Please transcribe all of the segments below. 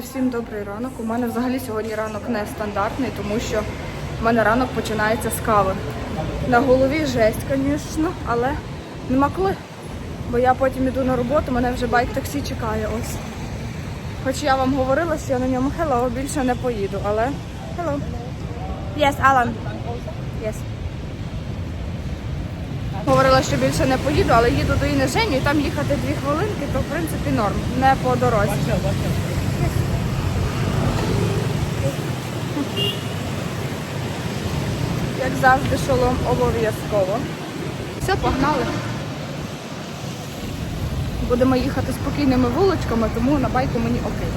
Всім добрий ранок. У мене взагалі сьогодні ранок не стандартний, тому що в мене ранок починається з кави. На голові жесть, звісно, але нема коли. Бо я потім іду на роботу, мене вже байк таксі чекає. Ось. Хоч я вам говорила, що я на ньому hello, більше не поїду, але hello. Yes, Alan. Yes. Говорила, що більше не поїду, але їду до Іни Жені, і там їхати дві хвилинки, то в принципі норм, не по дорозі. Як завжди, шолом обов'язково. Все, погнали. Будемо їхати спокійними вуличками, тому на байку мені окей.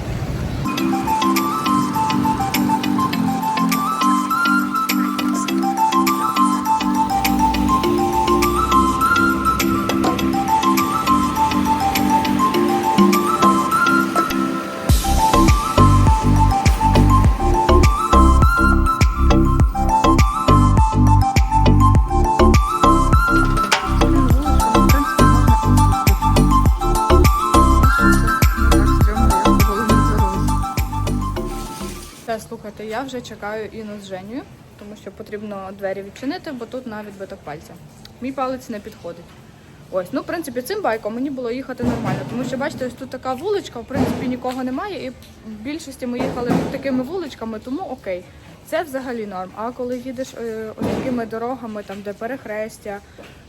Та слухайте, я вже чекаю Іну з Женєю, тому що потрібно двері відчинити, бо тут на відбиток пальця. Мій палець не підходить. Ось, ну в принципі, цим байком мені було їхати нормально, тому що бачите, ось тут така вуличка, в принципі, нікого немає, і в більшості ми їхали такими вуличками, тому окей. Це взагалі норм. А коли їдеш е, ось такими дорогами, там де перехрестя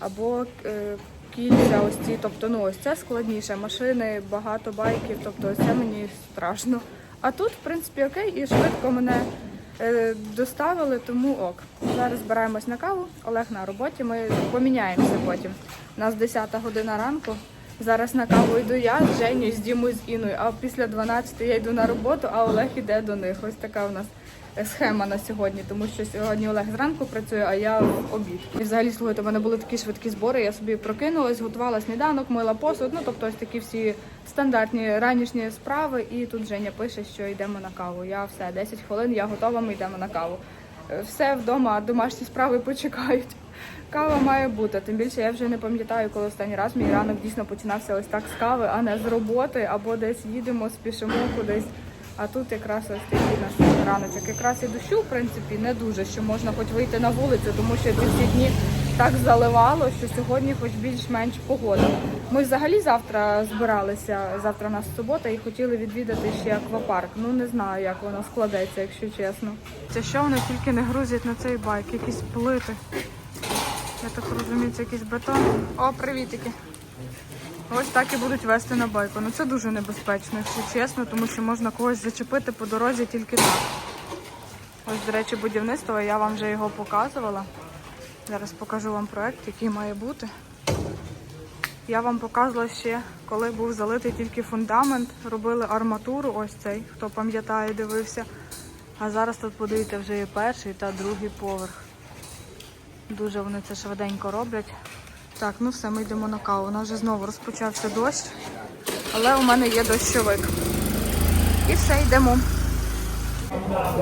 або е, кільця, ось ці, тобто ну ось це складніше. Машини, багато байків, тобто це мені страшно. А тут, в принципі, окей, і швидко мене е, доставили, тому ок. Зараз збираємось на каву. Олег на роботі. Ми поміняємося потім. У нас 10 година ранку. Зараз на каву йду я з Женю, з Дімою, з Іною. А після 12 я йду на роботу, а Олег іде до них. Ось така у нас схема на сьогодні, тому що сьогодні Олег зранку працює, а я в обід. І взагалі слухайте, у мене були такі швидкі збори. Я собі прокинулась, готувала сніданок, мила посуд. Ну тобто ось такі всі стандартні ранішні справи. І тут Женя пише, що йдемо на каву. Я все 10 хвилин, я готова. Ми йдемо на каву. Все вдома, домашні справи почекають. Кава має бути. Тим більше я вже не пам'ятаю, коли останній раз мій ранок дійсно починався ось так з кави, а не з роботи, або десь їдемо, спішимо кудись. А тут якраз ось такий наш раночок. Якраз і дощу, в принципі, не дуже, що можна хоч вийти на вулицю, тому що ці всі дні так заливало, що сьогодні хоч більш-менш погода. Ми взагалі завтра збиралися, завтра у нас субота, і хотіли відвідати ще аквапарк. Ну не знаю, як воно складеться, якщо чесно. Це що вони тільки не грузять на цей байк, якісь плити. Я так розумію, це якийсь бетон. О, привітики. Ось так і будуть вести на байку. Ну це дуже небезпечно, якщо чесно, тому що можна когось зачепити по дорозі тільки так. Ось, до речі, будівництво, я вам вже його показувала. Зараз покажу вам проект, який має бути. Я вам показувала ще, коли був залитий тільки фундамент, робили арматуру, ось цей, хто пам'ятає, дивився. А зараз тут подивіться вже і перший та другий поверх. Дуже вони це швиденько роблять. Так, ну все, ми йдемо на каву. У нас вже знову розпочався дощ, але у мене є дощовик. І все, йдемо.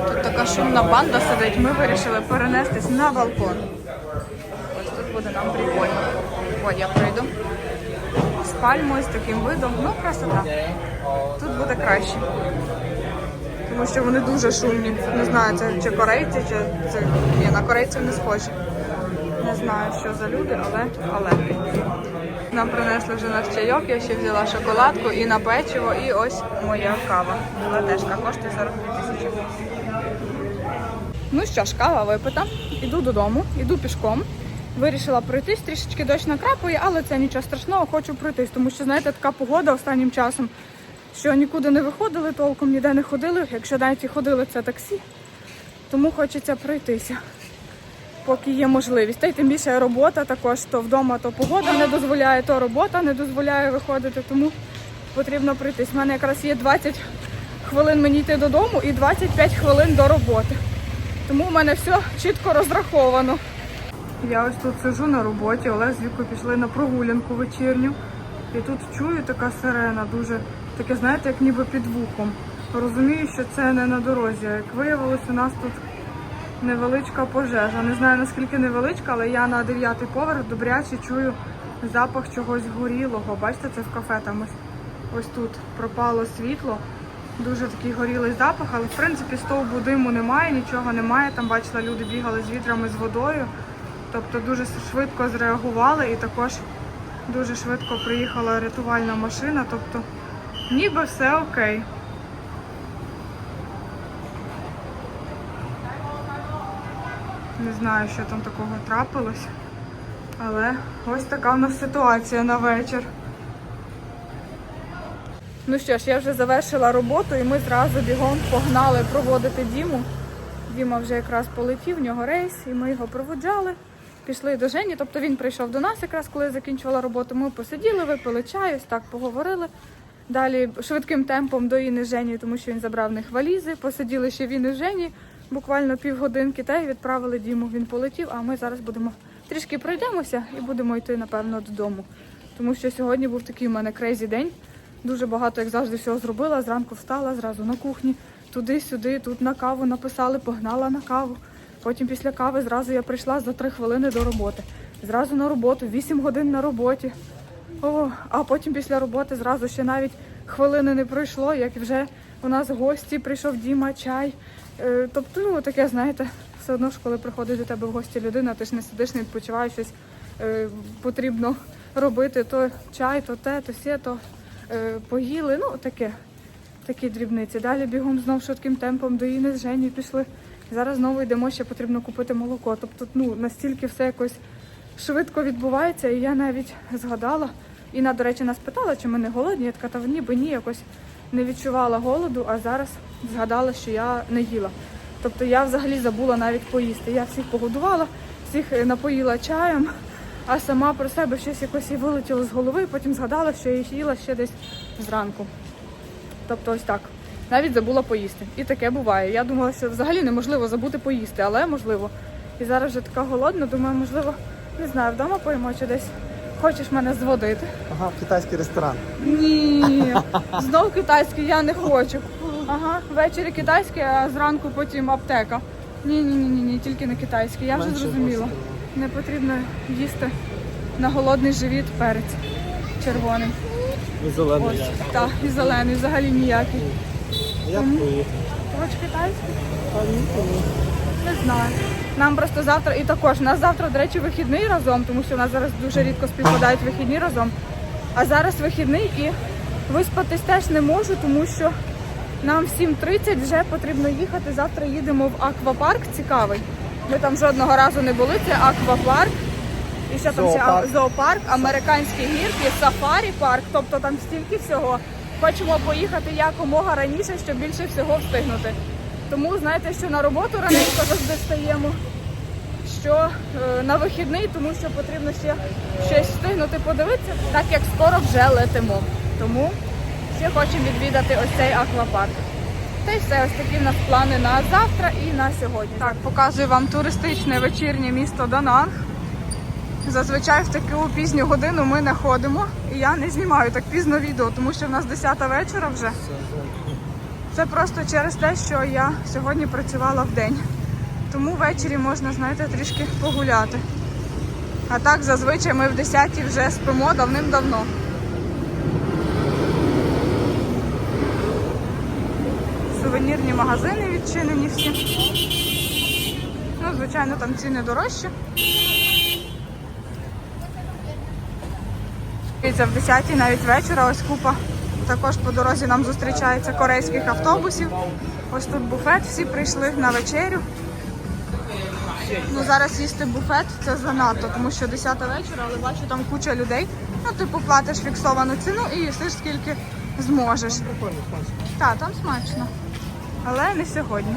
Тут така шумна банда сидить, ми вирішили перенестись на балкон. Ось тут буде нам прикольно. Ой, я прийду. З пальмою, з таким видом. Ну, красота. Тут буде краще. Тому що вони дуже шумні. Не знаю, це чи корейці, чи це ні, на корейців не схожі. Знаю, що за люди, але але. Нам принесли вже наш чайок, я ще взяла шоколадку і на печиво, і ось моя кава. Латешка коштує 42 тисячі. Ну що ж, кава випита. Іду додому, іду пішком. Вирішила пройтись, трішечки дощ накрапує, але це нічого страшного, хочу пройтись, тому що, знаєте, така погода останнім часом, що нікуди не виходили, толком ніде не ходили. Якщо навіть і ходили, це таксі. Тому хочеться пройтися поки є можливість. Та й тим більше робота також, то вдома, то погода не дозволяє, то робота не дозволяє виходити, тому потрібно прийтись. У мене якраз є 20 хвилин мені йти додому і 25 хвилин до роботи. Тому в мене все чітко розраховано. Я ось тут сижу на роботі, Олег з Вікою пішли на прогулянку вечірню. І тут чую така сирена, дуже таке, знаєте, як ніби під вухом. Розумію, що це не на дорозі. Як виявилось, у нас тут невеличка пожежа. Не знаю наскільки невеличка, але я на дев'ятий поверх добряче чую запах чогось горілого. Бачите, це в кафе там ось, ось тут пропало світло. Дуже такий горілий запах, але в принципі стовбу диму немає, нічого немає. Там бачила, люди бігали з вітрами з водою. Тобто дуже швидко зреагували і також дуже швидко приїхала рятувальна машина. Тобто ніби все окей. Не знаю, що там такого трапилось. Але ось така в нас ситуація на вечір. Ну що ж, я вже завершила роботу і ми зразу бігом погнали проводити Діму. Діма вже якраз полетів, в нього рейс, і ми його проводжали. Пішли до Жені, тобто він прийшов до нас, якраз коли я закінчувала роботу. Ми посиділи, випили чаю, так поговорили. Далі швидким темпом до Іни Жені, тому що він забрав в них валізи. Посиділи ще він і Жені, буквально півгодинки, та й відправили Діму. Він полетів, а ми зараз будемо трішки пройдемося і будемо йти, напевно, додому. Тому що сьогодні був такий у мене крейзі день. Дуже багато, як завжди, всього зробила. Зранку встала, зразу на кухні, туди-сюди, тут на каву написали, погнала на каву. Потім після кави зразу я прийшла за три хвилини до роботи. Зразу на роботу, 8 годин на роботі. О, а потім після роботи зразу ще навіть хвилини не пройшло, як вже у нас гості, прийшов Діма, чай. Е, тобто, ну таке, знаєте, все одно ж, коли приходить до тебе в гості людина, ти ж не сидиш, не відпочиваєш щось е, потрібно робити, то чай, то те, то сє, то е, поїли. Ну, таке, такі дрібниці. Далі бігом знов швидким темпом до Іни з Жені пішли. Зараз знову йдемо, ще потрібно купити молоко. Тобто, ну, настільки все якось швидко відбувається, і я навіть згадала. Інна, до речі, нас питала, чи ми не голодні. Я така, та ніби ні, якось не відчувала голоду, а зараз згадала, що я не їла. Тобто я взагалі забула навіть поїсти. Я всіх погодувала, всіх е, напоїла чаєм, а сама про себе щось якось і вилетіло з голови, потім згадала, що я їла ще десь зранку. Тобто ось так. Навіть забула поїсти. І таке буває. Я думала, що взагалі неможливо забути поїсти, але можливо. І зараз вже така голодна, думаю, можливо, не знаю, вдома поїмо чи десь хочеш мене зводити. Ага, в китайський ресторан. Ні, знов китайський я не хочу. Ага, ввечері китайський, а зранку потім аптека. Ні, ні, ні, ні, ні, тільки не китайський. Я вже Менше зрозуміла. гостей. Не потрібно їсти на голодний живіт перець червоний. І зелений. Так, і зелений, взагалі ніякий. Як поїхав? Хоч китайський? А ні, ні. Не знаю. Нам просто завтра, і також у нас завтра, до речі, вихідний разом, тому що у нас зараз дуже рідко співпадають вихідні разом. А зараз вихідний і виспатись теж не можу, тому що нам в 7.30 вже потрібно їхати. Завтра їдемо в аквапарк цікавий. Ми там жодного разу не були. Це аквапарк. І що там ще Зоопарк. американські гірки, сафарі парк, тобто там стільки всього. Хочемо поїхати якомога раніше, щоб більше всього встигнути. Тому знаєте, що на роботу раненько завжди стаємо, що е, на вихідний, тому що потрібно ще щось встигнути подивитися, так як скоро вже летимо. Тому ще хочемо відвідати ось цей аквапарк. Та й все, ось такі в нас плани на завтра і на сьогодні. Так, показую вам туристичне вечірнє місто Дананг. Зазвичай в таку пізню годину ми не ходимо, і я не знімаю так пізно відео, тому що в нас 10 вечора вже. Це просто через те, що я сьогодні працювала в день. Тому ввечері можна, знаєте, трішки погуляти. А так зазвичай ми в 10 вже спимо давним-давно. Сувенірні магазини відчинені всі. Ну, звичайно, там ціни дорожчі. Дивіться, в 10 навіть вечора ось купа. Також по дорозі нам зустрічається корейських автобусів. Ось тут буфет, всі прийшли на вечерю. Ну, зараз їсти буфет це занадто, тому що 10 вечора, але бачу там куча людей. Ну, типу, платиш фіксовану ціну і їсиш скільки зможеш. Так, там смачно. Але не сьогодні.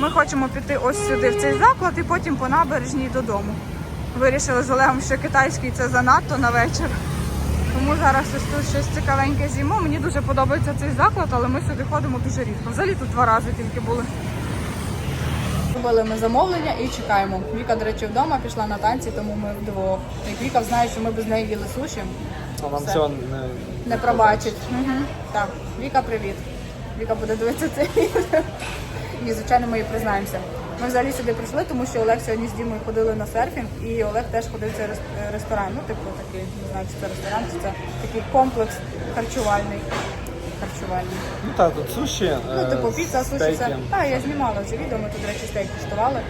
Ми хочемо піти ось сюди, в цей заклад, і потім по набережній додому. Вирішили з Олегом, що китайський це занадто на вечір. Тому зараз ось тут щось цікавеньке з'їмо. Мені дуже подобається цей заклад, але ми сюди ходимо дуже рідко. Взагалі тут два рази тільки були. Зробили ми замовлення і чекаємо. Віка, до речі, вдома пішла на танці, тому ми вдвох. Як Віка знає, що ми без неї їли суші, А нам Все. цього не, не пробачить. Угу. Так, Віка, привіт. Віка буде дивитися це відео. І, звичайно, ми їй признаємося. Ми взагалі сюди прийшли, тому що Олег сьогодні з Дімою ходили на серфінг, і Олег теж ходив в цей ресторан. Ну, типу, такий, не знаю, чи це ресторан, чи це такий комплекс харчувальний. харчувальні. Ну так, тут суші. Ну, е, типу, піца, суші це. Так, я знімала це відео, ми тут, до речі, стейк куштували.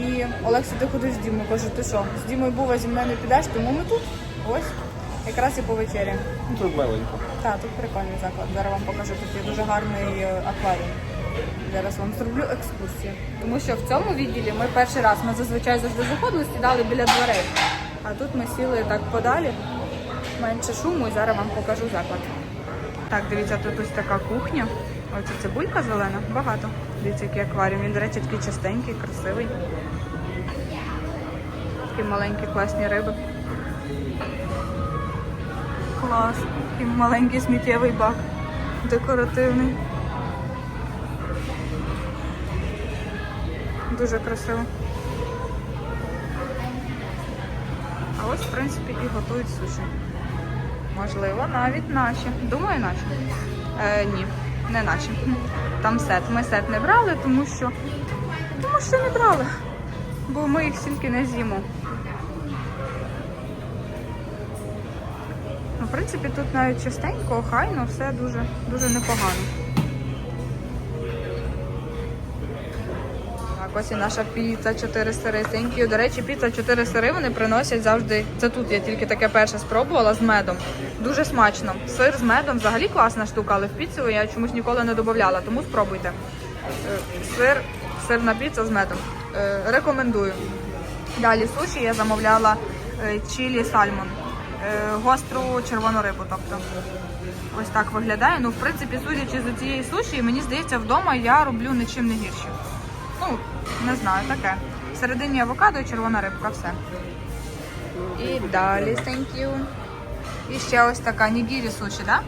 І Олег сюди ходив з Дімою, каже, ти що, з Дімою був, а зі мною не підеш, тому ми тут. Ось. Якраз і по вечері. Ну тут миленько. Так, тут прикольний заклад. Зараз вам покажу тут є дуже гарний е, акваріум. Зараз вам зроблю екскурсію. Тому що в цьому відділі ми перший раз, ми зазвичай завжди заходили, сідали біля дверей. А тут ми сіли так подалі, менше шуму, і зараз вам покажу заклад. Так, дивіться, тут ось така кухня. Оце цибулька зелена, багато. Дивіться, який акваріум. Він, до речі, такий чистенький, красивий. Такі маленькі класні риби. Клас. Такий маленький сміттєвий бак. Декоративний. Дуже красиво. А ось, в принципі, і готують суші. Можливо, навіть наші. Думаю, наші. Е, ні, не наші. Там сет. Ми сет не брали, тому що. Тому що не брали. Бо ми їх стільки не з'їмо. Ну, в принципі, тут навіть чистенько, охайно, все дуже, дуже непогано. Ось і наша піца 4 сири. Thank. До речі, піца 4 сири вони приносять завжди. Це тут я тільки таке перше спробувала з медом. Дуже смачно. Сир з медом взагалі класна штука, але в піцу я чомусь ніколи не додавала, тому спробуйте. Е, Сир, сирна піца з медом. Е, Рекомендую. Далі суші я замовляла е, чілі сальмон. Гостру червону рибу, тобто. Ось так виглядає. Ну, в принципі, судячи з цієї суші, мені здається, вдома я роблю нічим не гірше. Ну, не знаю, таке. Всередині авокадо і червона рибка, все. І далі, thank you. І ще ось така нігірі суші, да?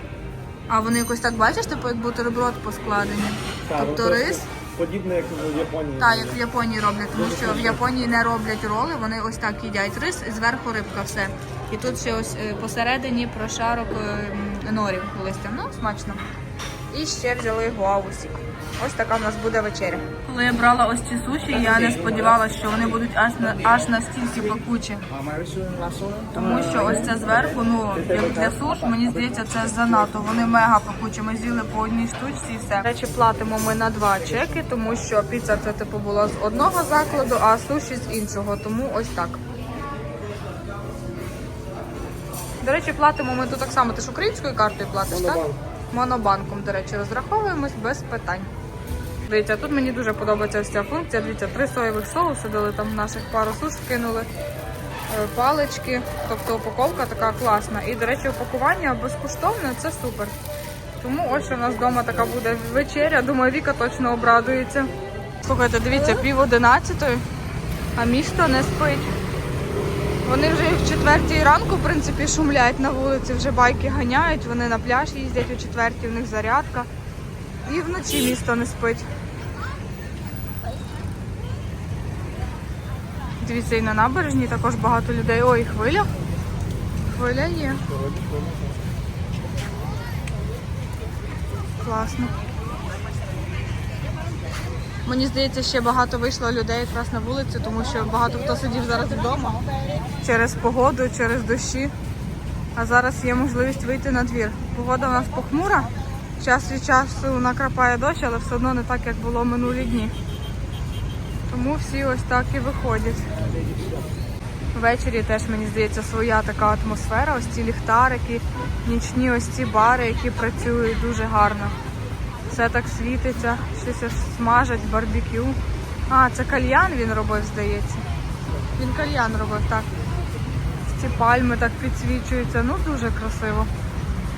А вони якось так бачиш, типу як бутерброд поскладені. Тобто рис. Подібне, як в Японії. Так, як в Японії роблять, тому що в Японії не роблять роли, вони ось так їдять рис і зверху рибка все. І тут ще ось е, посередині прошарок е, норів листям. Ну, смачно. І ще взяли гуавусік. Ось така в нас буде вечеря. Коли я брала ось ці суші, я не сподівалася, що вони будуть аж на аж настільки пекучі. Тому що ось це зверху, ну як для суш, мені здається, це занадто. Вони мега пекучі. Ми з'їли по одній штучці і все. До речі, платимо ми на два чеки, тому що піца це типу була з одного закладу, а суші з іншого. Тому ось так. До речі, платимо ми тут так само. Ти ж українською картою платиш, так? Монобанком, до речі, розраховуємось без питань. Дивіться, тут мені дуже подобається ось ця функція. Дивіться, три соєвих соуси дали там наших пару суш кинули. е, Палички, тобто упаковка така класна. І, до речі, упакування безкоштовне, це супер. Тому ось у нас вдома така буде вечеря. Думаю, Віка точно обрадується. Слухайте, дивіться, пів одинадцятої, а місто не спить. Вони вже в четвертій ранку, в принципі, шумлять на вулиці, вже байки ганяють, вони на пляж їздять у четвертій, у них зарядка. І вночі місто не спить. Дивіться, і на набережній також багато людей. Ой, хвиля. Хвиля є. Класно. Мені здається, ще багато вийшло людей якраз на вулицю, тому що багато хто сидів зараз вдома через погоду, через дощі. А зараз є можливість вийти на двір. Погода у нас похмура. Час від часу накрапає дощ, але все одно не так, як було минулі дні. Тому всі ось так і виходять. Ввечері теж, мені здається, своя така атмосфера. Ось ці ліхтарики, нічні ось ці бари, які працюють дуже гарно. Все так світиться, щось смажать, барбекю. А, це кальян він робив, здається. Він кальян робив, так. Ці пальми так підсвічуються, ну дуже красиво.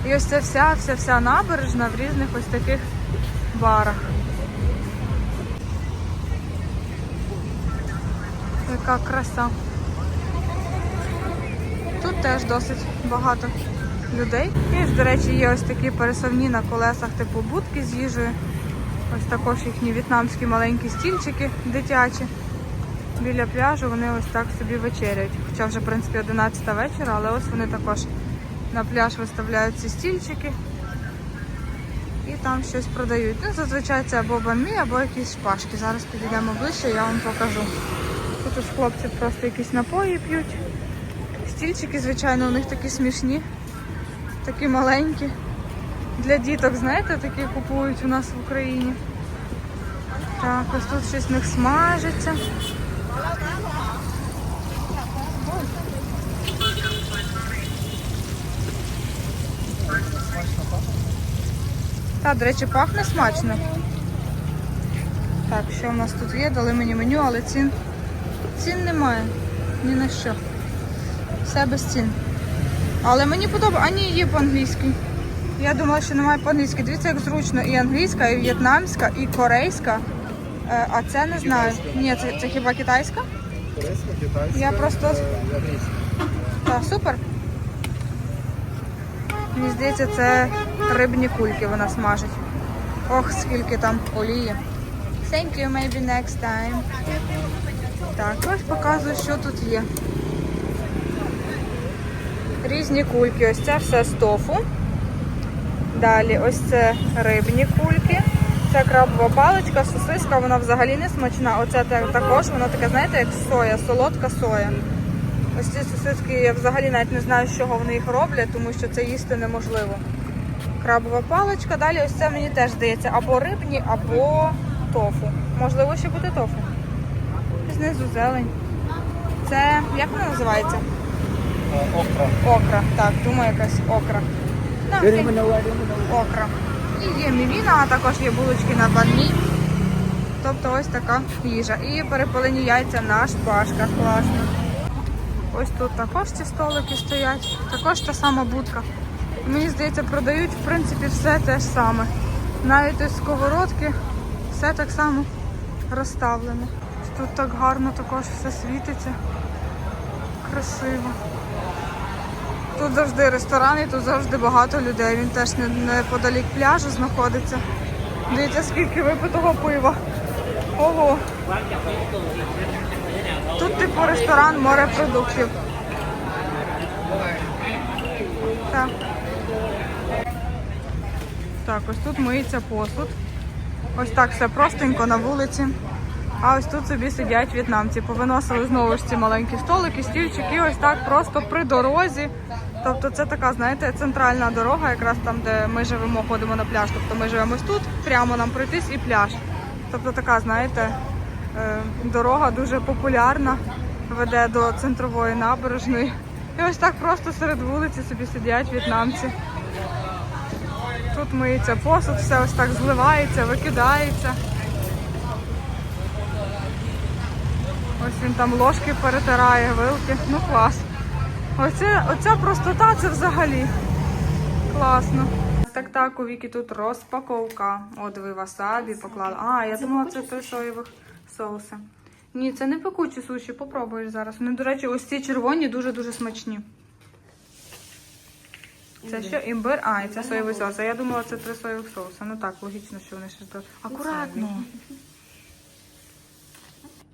І ось ця вся, вся, вся набережна в різних ось таких барах. Яка краса. Тут теж досить багато людей. І, до речі, є ось такі пересувні на колесах, типу будки з їжею. Ось також їхні в'єтнамські маленькі стільчики дитячі. Біля пляжу вони ось так собі вечеряють. Хоча вже, в принципі, 11 вечора, але ось вони також на пляж виставляють ці стільчики і там щось продають. Ну, зазвичай це або бамі, або якісь шпажки. Зараз підійдемо ближче, я вам покажу. Тут хлопці просто якісь напої п'ють. Стільчики, звичайно, у них такі смішні, такі маленькі. Для діток, знаєте, такі купують у нас в Україні. Так, ось тут щось в них смажиться. Так, до речі, пахне смачно. Так, що в нас тут є? Дали мені меню, але цін, цін немає. Ні на що. Все без цін. Але мені подобається. А ні, є по-англійськи. Я думала, що немає по-англійськи. Дивіться, як зручно. І англійська, і в'єтнамська, і корейська. Е, А це не знаю. Ні, це, це хіба китайська? Корейська, китайська. Я просто- Так, супер. Мені здається, це рибні кульки вона смажить. Ох, скільки там олії. Thank you, maybe next time. Так, ось показую, що тут є. Різні кульки. Ось це все з тофу. Далі ось це рибні кульки. Це крабова паличка, сосиска, вона взагалі не смачна. Оце також, вона така, знаєте, як соя, солодка соя. Ось ці сосиски я взагалі навіть не знаю, з чого вони їх роблять, тому що це їсти неможливо. Крабова паличка. Далі ось це мені теж здається або рибні, або тофу. Можливо, ще буде тофу. Знизу зелень. Це як вона називається? Окра. Окра. Так, думаю, якась окра. На, окей. Окра. І є мівіна, а також є булочки на бані. Тобто ось така їжа. І перепилені яйця на шпажках. Класно. Ось тут також ці столики стоять. Також та сама будка. Мені здається, продають в принципі все те ж саме. Навіть ось сковородки, все так само розставлено. Тут так гарно також все світиться. Красиво. Тут завжди ресторан і тут завжди багато людей. Він теж неподалік пляжу знаходиться. Дивіться, скільки випитого пива. Ого. Тут типу ресторан морепродуктів. Так. Так, ось тут миється посуд. Ось так все простенько на вулиці. А ось тут собі сидять в'єтнамці. Повиносили знову ж ці маленькі столики, стільчики, ось так просто при дорозі. Тобто це така, знаєте, центральна дорога, якраз там, де ми живемо, ходимо на пляж. Тобто ми живемо ось тут, прямо нам пройтись і пляж. Тобто така, знаєте, е, дорога дуже популярна, веде до центрової набережної. І ось так просто серед вулиці собі сидять в'єтнамці. Тут миється посуд, все ось так зливається, викидається. Він там ложки перетирає, вилки. Ну клас. Оце, оця простота це взагалі класно. Так, так, у Вікі тут розпаковка. От ви васабі поклали. А, я думала, це три соєвих соуси. Ні, це не пекучі суші, попробуєш зараз. Вони, до речі, ось ці червоні дуже-дуже смачні. Це що? Імбир? А, і це соєвий соус. А я думала, це три соєвих соуси. Ну так, логічно, що вони ще. Акуратно.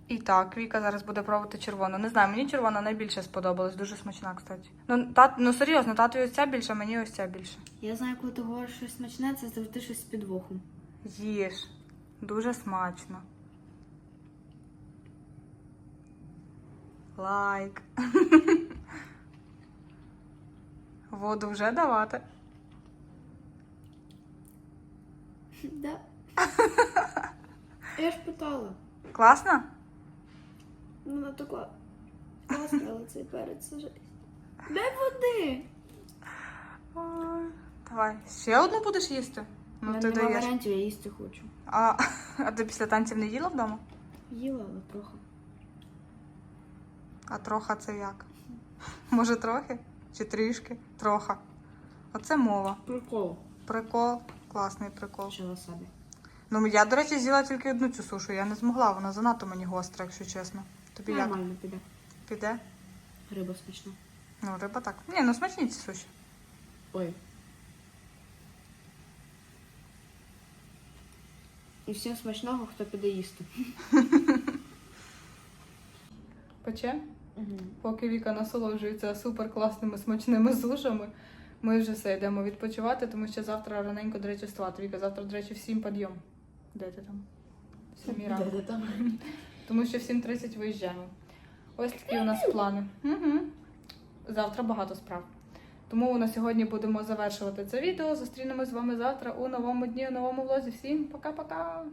І так, Віка зараз буде пробувати червону. Не знаю, мені червона найбільше сподобалась. Дуже смачна, кстати. Ну, тат, ну серйозно, тату ось ця більше, мені ось ця більше. Я знаю, коли ти говориш щось смачне, це завжди щось з підвохом. Їж. Дуже смачно. Лайк. Воду вже давати. Да. Я ж питала. Класно? Вона така. Але цей перець. Дай води! Давай. Ще одну будеш їсти? Ну, Ну, ти Нема даєш. варіантів, я їсти хочу. А, а ти після танців не їла вдома? Їла, але трохи. А троха це як? Може трохи? Чи трішки? Троха. Оце мова. Прикол. Прикол. Класний прикол. Ще васабі. Ну, я, до речі, з'їла тільки одну цю сушу. Я не змогла, вона занадто мені гостра, якщо чесно. Тобі як? Нормально піде. Піде? Риба смачна. Ну, риба так. Ні, ну смачні ці суші. Ой. І всім смачного, хто піде їсти. Пече? Угу. Поки Віка насолоджується супер класними смачними сушами, ми вже все йдемо відпочивати, тому що завтра раненько, до речі, вставати. Віка, завтра, до речі, в 7 підйом. Де ти там? 7 ранку. Де там? Тому що в 7.30 виїжджаємо. Ось такі у нас плани. Угу. Завтра багато справ. Тому на сьогодні будемо завершувати це відео. Зустрінемось з вами завтра у новому дні, у новому влозі. Всім пока-пока!